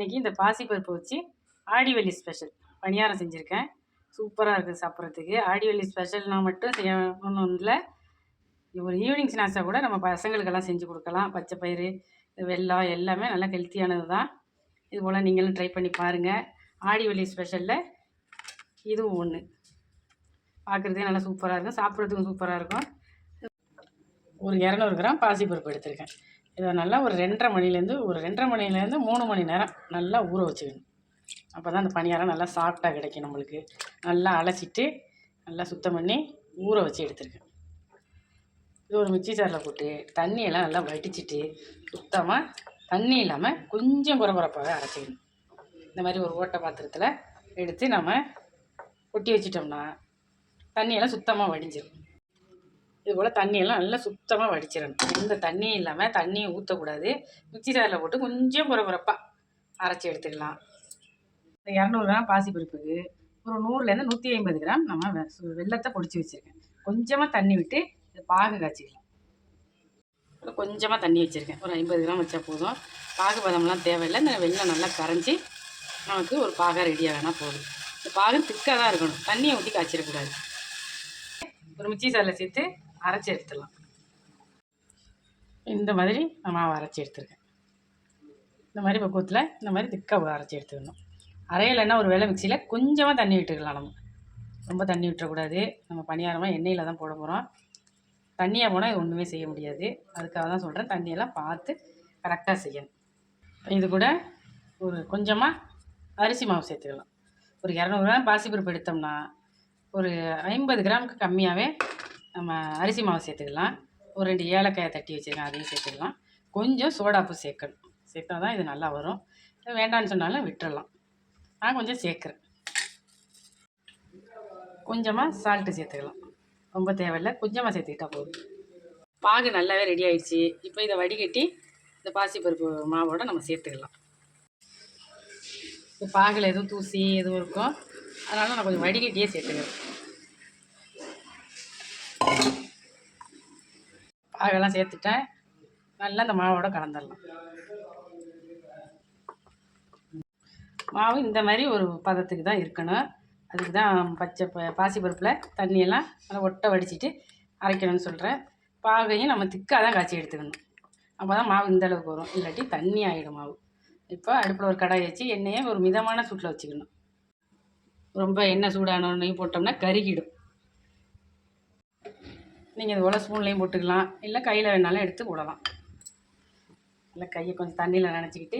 இன்றைக்கி இந்த பாசிப்பருப்பு வச்சு ஆடிவெள்ளி ஸ்பெஷல் பணியாரம் செஞ்சுருக்கேன். சூப்பராக இருக்குது சாப்பிட்றதுக்கு. ஆடிவெள்ளி ஸ்பெஷல்னால் மட்டும் செய்யணும்னு இல்லை. ஒரு ஈவினிங் ஸ்நாக்ஸாக கூட நம்ம பசங்களுக்கெல்லாம் செஞ்சு கொடுக்கலாம். பச்சை பயிறு வெள்ளம் எல்லாமே நல்லா ஹெல்த்தியானது தான் இது போல் நீங்களும் ட்ரை பண்ணி பாருங்கள் ஆடிவெள்ளி ஸ்பெஷலில் இதுவும் ஒன்று பார்க்குறதுக்கே நல்லா சூப்பராக இருக்கும். சாப்பிட்றதுக்கும் சூப்பராக இருக்கும். ஒரு இரநூறு கிராம் பாசிப்பருப்பு எடுத்திருக்கேன். இதை நல்லா ஒரு ரெண்டரை மணிலேருந்து ஒரு ரெண்டரை மணிலேருந்து மூணு மணி நேரம் நல்லா ஊற வச்சுக்கணும். அப்போ தான் அந்த பணியாரம் நல்லா சாஃப்டாக கிடைக்கும் நம்மளுக்கு. நல்லா அலசிட்டு நல்லா சுத்தம் பண்ணி ஊற வச்சு எடுத்துருக்கேன். இது ஒரு மிக்சி சாரில் போட்டு தண்ணியெல்லாம் நல்லா வடிச்சிட்டு சுத்தமாக தண்ணி இல்லாமல் கொஞ்சம் குறகுறப்பாக அரைச்சிக்கணும். இந்த மாதிரி ஒரு ஓட்டை பாத்திரத்தில் எடுத்து நம்ம கொட்டி வச்சிட்டோம்னா தண்ணியெல்லாம் சுத்தமாக வடிஞ்சிடும் இது போல் தண்ணியெல்லாம் நல்லா சுத்தமாக வடிச்சிடணும். எந்த தண்ணியும் இல்லாமல் தண்ணியை ஊற்றக்கூடாது மிக்சி சாரில் போட்டு கொஞ்சம் புறப்புறப்பாக அரைச்சி எடுத்துக்கலாம். இந்த இரநூறு கிராம் பாசிப்பருப்புக்கு ஒரு நூறுலேருந்து நூற்றி ஐம்பது கிராம் நம்ம வெ- பொடிச்சு வச்சுருக்கேன். கொஞ்சமாக தண்ணி விட்டு இது பாகு காய்ச்சிக்கலாம். கொஞ்சமாக தண்ணி வச்சுருக்கேன். ஒரு ஐம்பது கிராம் வச்சா போதும். பாகு பதம்லாம் தேவையில்லை. இந்த வெள்ளம் நல்லா கரைஞ்சி நமக்கு ஒரு பாகை வேணால் போதும். இந்த பாகு திக்காக தான் இருக்கணும். தண்ணியை ஊற்றி காய்ச்சிடக்கூடாது. ஒரு மிச்சி சாரில் சேர்த்து அரைச்சி எடுத்துடலாம். இந்த மாதிரி நான் மாவு அரைச்சி எடுத்துருக்கேன். இந்த மாதிரி பக்குவத்தில் இந்த மாதிரி திக்காக அரைச்சி எடுத்துக்கணும் அரையலைன்னா ஒரு வேலை மிக்சியில் கொஞ்சமாக தண்ணி விட்டுக்கலாம் நம்ம. ரொம்ப தண்ணி விட்டுறக்கூடாது. நம்ம பணியாரமாக எண்ணெயில் தான் போட போகிறோம் தண்ணியாக போனால் இது ஒன்றுமே செய்ய முடியாது. அதுக்காக தான் சொல்கிறேன் தண்ணியெல்லாம் பார்த்து கரெக்டாக செய்யணும். இது கூட ஒரு கொஞ்சமாக அரிசி மாவு சேர்த்துக்கலாம். ஒரு இரநூறு கிராம் பாசிப்பருப்பு எடுத்தோம்னா ஒரு ஐம்பது கிராமுக்கு கம்மியாகவே நம்ம அரிசி மாவு சேர்த்துக்கலாம். ஒரு ரெண்டு ஏலக்காயை தட்டி வச்சுருக்கேன் அதையும் சேர்த்துக்கலாம். கொஞ்சம் சோடாப்பு சேர்க்கணும். சேர்த்தா தான் இது நல்லா வரும். வேண்டான்னு சொன்னாலும் விட்டுறலாம். நான் கொஞ்சம் சேர்க்குறேன். கொஞ்சமாக சால்ட்டு சேர்த்துக்கலாம். ரொம்ப தேவையில்லை. கொஞ்சமாக சேர்த்துக்கிட்டா போதும். பாகு நல்லாவே ரெடி ஆயிடுச்சு. இப்போ இதை வடிகட்டி இந்த பாசிப்பருப்பு மாவோட நம்ம சேர்த்துக்கலாம். இந்த பாகில் எதுவும் தூசி எதுவும் இருக்கும். அதனால நான் கொஞ்சம் வடிகட்டியே சேர்த்துக்கிறேன். அதெல்லாம் சேர்த்துட்டேன். நல்லா இந்த மாவோட கலந்துடலாம். மாவு இந்த மாதிரி ஒரு பதத்துக்கு தான் இருக்கணும். அதுக்கு தான் பச்சை ப பாசிப்பருப்பில் தண்ணியெல்லாம் நல்லா ஒட்டை வடிச்சிட்டு அரைக்கணும்னு சொல்கிறேன் பாகையும் நம்ம திக்காக தான் காய்ச்சி எடுத்துக்கணும். அப்போ தான் மாவு இந்த அளவுக்கு வரும். இல்லாட்டி தண்ணி ஆகிடும் மாவு. இப்போ அடுப்பில் ஒரு கடாய் வச்சு எண்ணெயை ஒரு மிதமான சூட்டில் வச்சுக்கணும். ரொம்ப எண்ணெய் சூடானோன்னையும் போட்டோம்னா கருகிடும். நீங்கள் இது போல் ஸ்பூன்லேயும் போட்டுக்கலாம். இல்லை கையில் வேணாலும் எடுத்து போடலாம். இல்லை கையை கொஞ்சம் தண்ணியில் நினச்சிக்கிட்டு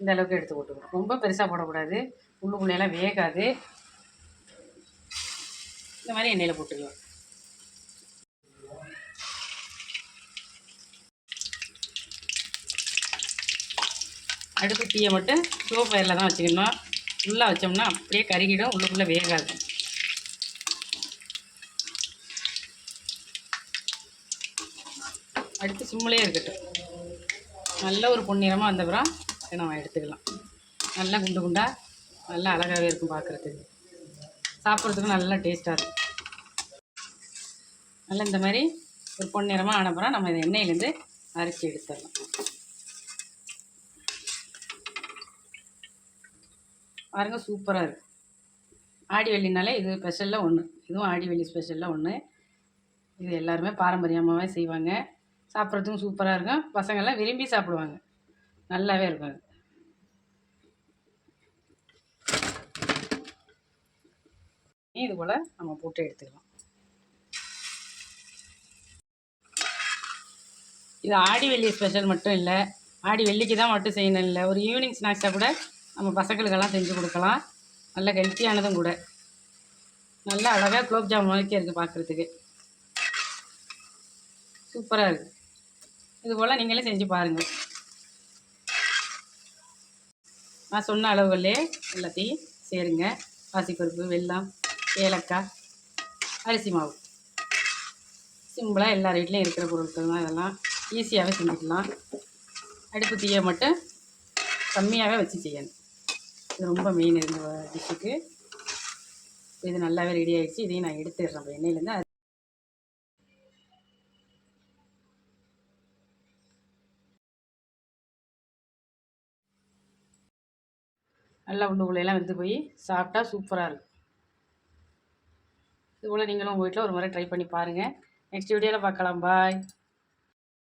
இந்த அளவுக்கு எடுத்து போட்டுக்கணும். ரொம்ப பெருசாக போடக்கூடாது. உள்ளுக்குள்ளேலாம் வேகாது. இந்த மாதிரி எண்ணெயில் போட்டுக்கலாம். அடுப்பு தீயை மட்டும் ஸ்லோ ஃபயரில் தான் வச்சுக்கணும். உள்ளே வச்சோம்னா அப்படியே கருகிடும். உள்ளுக்குள்ளே வேகாது. அடுத்து சிம்மிலே இருக்கட்டும். நல்ல ஒரு பொன்னிறமாக வந்தப்புறம் இதை நம்ம எடுத்துக்கலாம். நல்லா குண்டு குண்டாக நல்லா அழகாகவே இருக்கும் பார்க்குறதுக்கு. சாப்பிட்றதுக்கும் நல்லா டேஸ்ட்டாக இருக்கும். நல்லா இந்த மாதிரி ஒரு பொன்னிறமாக ஆனப்புறம் நம்ம இதை எண்ணெயிலேருந்து அரைச்சி எடுத்துடலாம். பாருங்கள் சூப்பராக இருக்குது ஆடி வெள்ளினாலே இது ஸ்பெஷலில் ஒன்று இதுவும் ஆடி வெள்ளி ஸ்பெஷலில் ஒன்று இது எல்லாருமே பாரம்பரியமாகவே செய்வாங்க. சாப்பிட்றதுக்கும் சூப்பராக இருக்கும். பசங்கள்லாம் விரும்பி சாப்பிடுவாங்க. நல்லாவே இருக்கும் அது. இது போல் நம்ம போட்டு எடுத்துக்கலாம். இது ஆடி வெள்ளி ஸ்பெஷல் மட்டும் இல்லை. ஆடி வெள்ளிக்கு தான் மட்டும் செய்யணும் இல்லை. ஒரு ஈவினிங் ஸ்நாக்ஸாக கூட நம்ம பசங்களுக்கெல்லாம் செஞ்சு கொடுக்கலாம். நல்ல ஹெல்த்தியானதும் கூட. நல்லா அழகாக குலோப்ஜாம் வரைக்கும் இருக்குது பார்க்குறதுக்கு சூப்பராக இருக்குது இது போல் நீங்களே செஞ்சு பாருங்கள் நான் சொன்ன அளவுகளே எல்லாத்தையும் சேருங்க. பாசிப்பருப்பு வெல்லம் ஏலக்காய் அரிசி மாவு. சிம்பிளாக எல்லார் வீட்லேயும் இருக்கிற பொருட்கள் தான் இதெல்லாம். ஈஸியாகவே செஞ்சுக்கலாம். அடுப்பு தீயை மட்டும் கம்மியாகவே வச்சு செய்யணும். இது ரொம்ப மெயின் இந்த டிஷ்ஷுக்கு இது நல்லாவே ரெடி ஆகிடுச்சு இதையும் நான் எடுத்துடுறேன். எண்ணெயிலேருந்து நல்லா உள்ளுக்குள்ளையெல்லாம் வெந்து போய் சாப்பிட்டா சூப்பராக இருக்கும். இது போல் நீங்களும் உங்கள் வீட்டில் ஒரு முறை ட்ரை பண்ணி பாருங்கள் நெக்ஸ்ட் வீடியோவில் பார்க்கலாம். பாய்